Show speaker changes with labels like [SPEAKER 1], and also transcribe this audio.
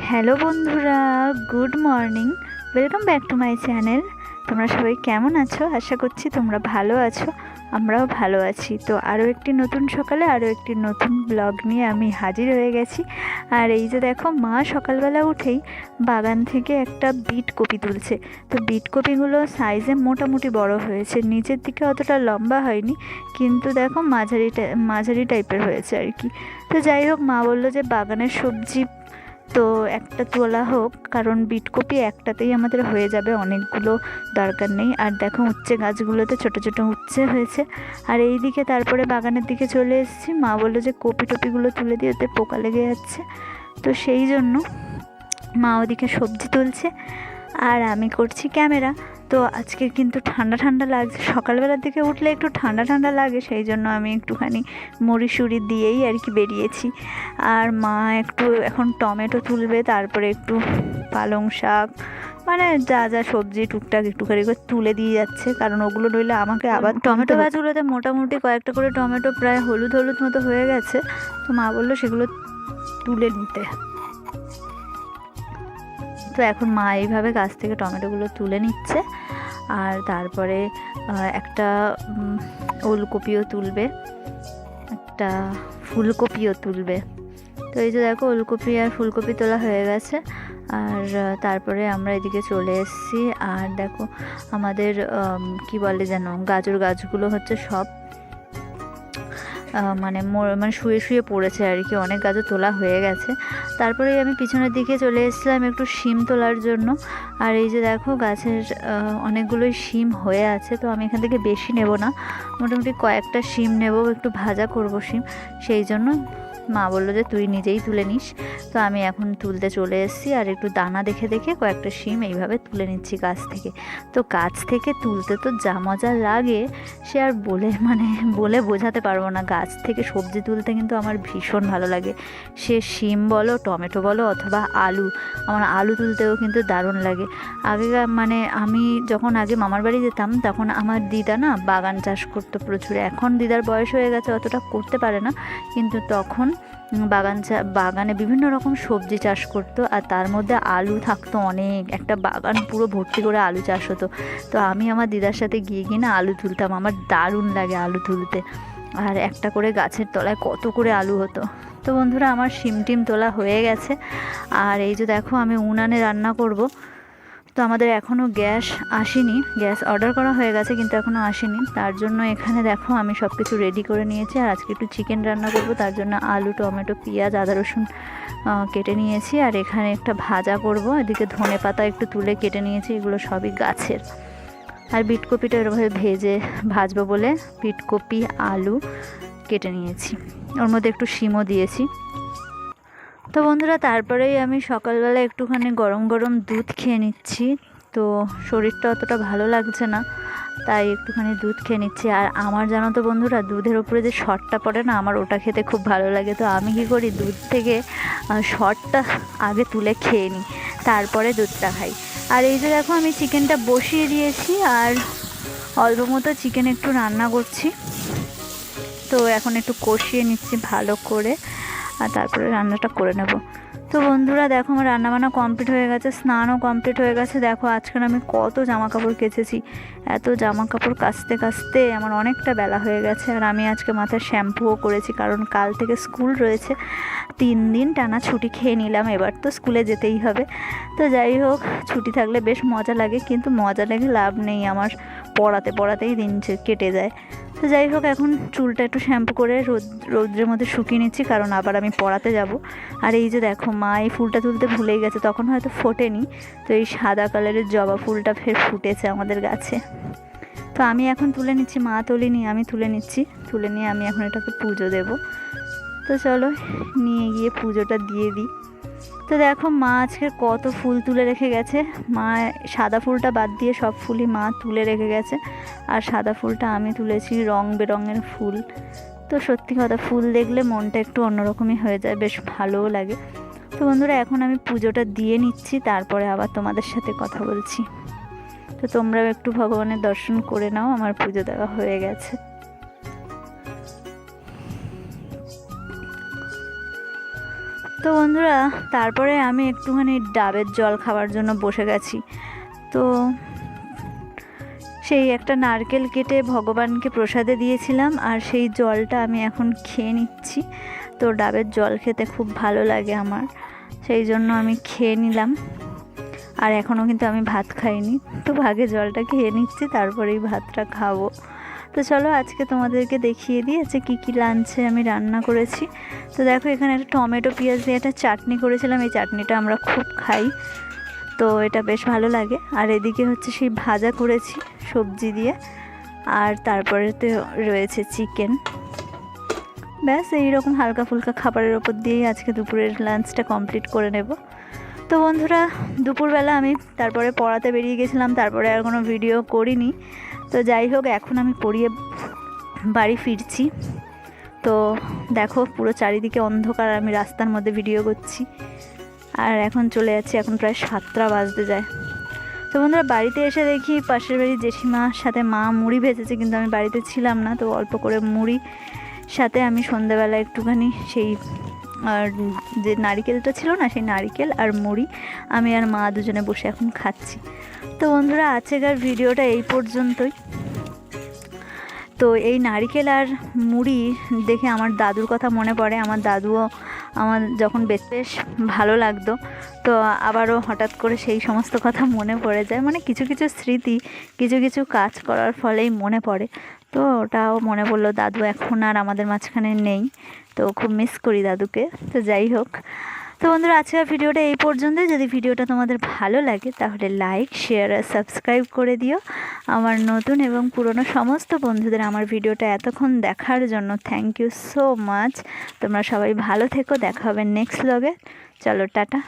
[SPEAKER 1] Hello বন্ধুরা, good morning. Welcome back to my channel তোমরা সবাই কেমন আছো? আশা করছি তোমরা ভালো আছো, আমরাও ভালো আছি। তো আরও একটি নতুন সকালে, আরও একটি নতুন ব্লগ নিয়ে আমি হাজির হয়ে গেছি। আর এই যে দেখো, মা সকালবেলা উঠেই বাগান থেকে একটা বিট কপি তুলছে। তো বিট কপিগুলো সাইজে মোটামুটি বড় হয়েছে। নিচের দিকে অতটা লম্বা হয়নি, কিন্তু দেখো মাঝারি মাঝারি টাইপের হয়েছে আর কি। তো যাই হোক, মা বলল যে বাগানের সবজি তো একটা তোলা হোক, কারণ বিটকপি একটাতেই আমাদের হয়ে যাবে অনেকগুলো দরকার নেই। আর দেখো উচ্ছে গাছগুলোতে ছোটো ছোটো উচ্ছে হয়েছে। আর এই দিকে তারপরে বাগানের দিকে চলে এসেছি। মা বলল যে কপি টপিগুলো তুলে দিয়ে ওতে পোকা লেগে যাচ্ছে। তো সেই জন্য মা ওদিকে সবজি তুলছে। আর আমি করছি ক্যামেরা। তো আজকে কিন্তু ঠান্ডা ঠান্ডা লাগছে। সকালবেলার দিকে উঠলে একটু ঠান্ডা ঠান্ডা লাগে সেই জন্য আমি একটুখানি মুড়ি সুড়ি দিয়েই আর কি বেরিয়েছি। আর মা একটু এখন টমেটো তুলবে তারপরে একটু পালং শাক মানে যা যা সবজি টুকটাক একটুখানি করে তুলে দিয়ে যাচ্ছে। কারণ ওগুলো নইলে আমাকে আবার টমেটো গাছগুলোতে মোটামুটি কয়েকটা করে টমেটো প্রায় হলুদ হলুদ মতো হয়ে গেছে। তো মা বলল সেগুলো তুলে নিতে। তো এখন মা এইভাবে গাছ থেকে টমেটোগুলো তুলে নিচ্ছে। আর তারপরে একটা ওলকপিও তুলবে। একটা ফুলকপিও তুলবে। তো এই যে দেখো ওলকপি আর ফুলকপি তোলা হয়ে গেছে। আর তারপরে আমরা এদিকে চলে এসেছি। আর দেখো আমাদের আম, কি বলে যেন গাজর গাছগুলো হচ্ছে সব মানে মানে শুয়ে শুয়ে পড়েছে আর কি, অনেক গাছে তোলা হয়ে গেছে। তারপরে আমি পিছনের দিকে চলে এসেছিলাম একটু শিম তোলার জন্য। আর এই যে দেখো গাছের অনেকগুলোই শিম হয়ে আছে, তো আমি এখান থেকে বেশি নেব না। মোটামুটি কয়েকটা শিম নেব, একটু ভাজা করব শিম, সেই জন্য মা বলল যে, তুই নিজেই তুলে নিস। তো আমি এখন তুলতে চলে এসেছি আর একটু দানা দেখে দেখে কয়েকটা শিম এইভাবে তুলে নিচ্ছি গাছ থেকে। তো গাছ থেকে তুলতে তো যা মজা লাগে, সে আর বলে মানে বলে বোঝাতে পারব না। গাছ থেকে সবজি তুলতে কিন্তু আমার ভীষণ ভালো লাগে। সে শিম বলো, টমেটো বলো অথবা আলু, আমার আলু তুলতেও কিন্তু দারুণ লাগে। আগে মানে আমি যখন আগে মামার বাড়ি যেতাম, তখন আমার দিদা না বাগান চাষ করতো প্রচুর। এখন দিদার বয়স হয়ে গেছে, অতটা করতে পারে না। কিন্তু তখন বাগান বাগানে বিভিন্ন রকম সবজি চাষ করতো, আর তার মধ্যে আলু থাকতো অনেক। একটা বাগান পুরো ভর্তি করে আলু চাষ হতো। তো আমি আমার দিদার সাথে গিয়ে গিয়ে না আলু তুলতাম। আমার দারুণ লাগে আলু তুলতে। আর একটা করে গাছের তলায় কত করে আলু হতো। তো বন্ধুরা, আমার শিম টিম তোলা হয়ে গেছে। আর এই যে দেখো, আমি উনানে রান্না করব। তো আমাদের এখনও গ্যাস আসেনি। গ্যাস অর্ডার করা হয়ে গেছে কিন্তু এখনও আসেনি। তার জন্য এখানে দেখো আমি সব কিছু রেডি করে নিয়েছি। আর আজকে একটু চিকেন রান্না করব। তার জন্য আলু, টমেটো, পেঁয়াজ, আদা, রসুন কেটে নিয়েছি। আর এখানে একটা ভাজা করব। এদিকে ধনে পাতা একটু তুলে কেটে নিয়েছি। এগুলো সবই গাছের। আর বিটকপিটা এরভাবে ভেজে ভাজবো বলে বিটকপি, আলু কেটে নিয়েছি। ওর মধ্যে একটু শিমও দিয়েছি। তো বন্ধুরা, তারপরেই আমি সকালবেলা একটুখানি গরম গরম দুধ খেয়ে নিচ্ছি। তো শরীরটা অতটা ভালো লাগছে না, তাই একটুখানি দুধ খেয়ে নিচ্ছি। আর আমার জানো তো বন্ধুরা, দুধের উপরে যে শর্টটা পড়ে না, আমার ওটা খেতে খুব ভালো লাগে। তো আমি কী করি, দুধ থেকে শর্টটা আগে তুলে খেয়ে নিই, তারপরে দুধটা খাই। আর এই যে দেখো, আমি চিকেনটা বসিয়ে দিয়েছি, আর অল্প মতো চিকেন একটু রান্না করছি। তো এখন একটু কষিয়ে নিচ্ছি ভালো করে। আর তারপরে রান্নাটা করে নেব। তো বন্ধুরা, দেখো আমার রান্নাবান্না কমপ্লিট হয়ে গেছে, স্নানও কমপ্লিট হয়ে গেছে। দেখো আজকাল আমি কত জামা কাপড় কেচেছি। এত জামা কাপড় কাচতে কাচতে আমার অনেকটা বেলা হয়ে গেছে। আর আমি আজকে মাথায় শ্যাম্পুও করেছি, কারণ কাল থেকে স্কুল রয়েছে। তিন দিন টানা ছুটি খেয়ে নিলাম, এবার তো স্কুলে যেতেই হবে। তো যাই হোক, ছুটি থাকলে বেশ মজা লাগে, কিন্তু মজা লেগে লাভ নেই আমার। পড়াতে পড়াতেই দিন কেটে যায়। তো যাই হোক, এখন চুলটা একটু শ্যাম্পু করে রোদ, রৌদ্রের মধ্যে শুকিয়ে নিচ্ছি, কারণ আবার আমি পড়াতে যাব। আর এই যে দেখো, মা এই ফুলটা তুলতে ভুলেই গেছে, তখন হয়তো ফোটেনি। তো এই সাদা কালারের জবা ফুলটা ফের ফুটেছে আমাদের গাছে। তো আমি এখন তুলে নিচ্ছি, মা তোলেনি, আমি তুলে নিচ্ছি। তুলে নিয়ে আমি এখন এটাকে পুজো দেব। তো চলো, নিয়ে গিয়ে পুজোটা দিয়ে দিই। তো দেখো মা আজকে কত ফুল তুলে রেখে গেছে। মা, সাদা ফুলটা বাদ দিয়ে সব ফুলই মা তুলে রেখে গেছে। আর সাদা ফুলটা আমি তুলেছি রং বেরঙের ফুল। তো সত্যি কথা, ফুল দেখলে মনটা একটু অন্যরকমই হয়ে যায়, বেশ ভালোও লাগে। তো বন্ধুরা, এখন আমি পুজোটা দিয়ে নিচ্ছি, তারপরে আবার তোমাদের সাথে কথা বলছি। তো তোমরাও একটু ভগবানের দর্শন করে নাও, আমার পুজো দেওয়া হয়ে গেছে। তো বন্ধুরা, তারপরে আমি একটুখানি ডাবের জল খাওয়ার জন্য বসে গেছি। তো সেই একটা নারকেল কেটে ভগবানকে প্রসাদে দিয়েছিলাম, আর সেই জলটা আমি এখন খেয়ে নিচ্ছি। তো ডাবের জল খেতে খুব ভালো লাগে আমার, সেই জন্য আমি খেয়ে নিলাম। আর এখনও কিন্তু আমি ভাত খাইনি, তো ভাগে জলটা খেয়ে নিচ্ছি, তারপরেই ভাতটা খাব। তো চলো আজকে তোমাদেরকে দেখিয়ে দিই যে কী কী লাঞ্চে আমি রান্না করেছি। তো দেখো এখানে একটা টমেটো, পেঁয়াজ দিয়ে একটা চাটনি করেছিলাম। এই চাটনিটা আমরা খুব খাই। তো এটা বেশ ভালো লাগে। আর এদিকে হচ্ছে সেই ভাজা করেছি সবজি দিয়ে। আর তারপরে তো রয়েছে চিকেন। ব্যাস, এইরকম হালকা ফুলকা খাবারের ওপর দিয়েই আজকে দুপুরের লাঞ্চটা কমপ্লিট করে নেব। তো বন্ধুরা, দুপুরবেলা আমি তারপরে পড়াতে বেরিয়ে গেছিলাম, তারপরে আর কোনো ভিডিও করিনি। তো যাই হোক, এখন আমি পড়িয়ে বাড়ি ফিরছি। তো দেখো, পুরো চারিদিকে অন্ধকার, আমি রাস্তার মধ্যে ভিডিও করছি। আর এখন চলে যাচ্ছি, এখন প্রায় সাতটা বাজতে যায়। তো বন্ধুরা, বাড়িতে এসে দেখি পাশের বাড়ির জেঠিমার সাথে মা মুড়ি ভেজেছে, কিন্তু আমি বাড়িতে ছিলাম না, তো অল্প করে মুড়ি সাথে আমি সন্ধ্যাবেলা একটুখানি সেই আর যে নারিকেলটা ছিল না, সেই নারিকেল আর মুড়ি আমি আর মা দুজনে বসে এখন খাচ্ছি। তো বন্ধুরা, আজকের ভিডিওটা এই পর্যন্তই। তো এই নারিকেল আর মুড়ি দেখে আমার দাদুর কথা মনে পড়ে। আমার দাদুও আমার যখন বেশ বেশ ভালো লাগতো, তো আবারও হঠাৎ করে সেই সমস্ত কথা মনে পড়ে যায়। মানে কিছু কিছু স্মৃতি, কিছু কিছু কাজ করার ফলেই মনে পড়ে। তো ওটাও মনে পড়ল, দাদু এখন আর আমাদের মাঝখানে নেই। তো খুব মিস করি দাদুকে। তো যাই হোক। তো বন্ধুরা, আজকের ভিডিওটা এই পর্যন্তই। যদি ভিডিওটা তোমাদের ভালো লাগে, তাহলে লাইক শেয়ার আর সাবস্ক্রাইব করে দিও। আমার নতুন এবং পুরনো সমস্ত বন্ধুদের আমার ভিডিওটা এতক্ষণ দেখার জন্য থ্যাংক ইউ সো মাচ তোমরা সবাই ভালো থেকো। দেখা হবে নেক্সট ব্লগে চলো, টাটা।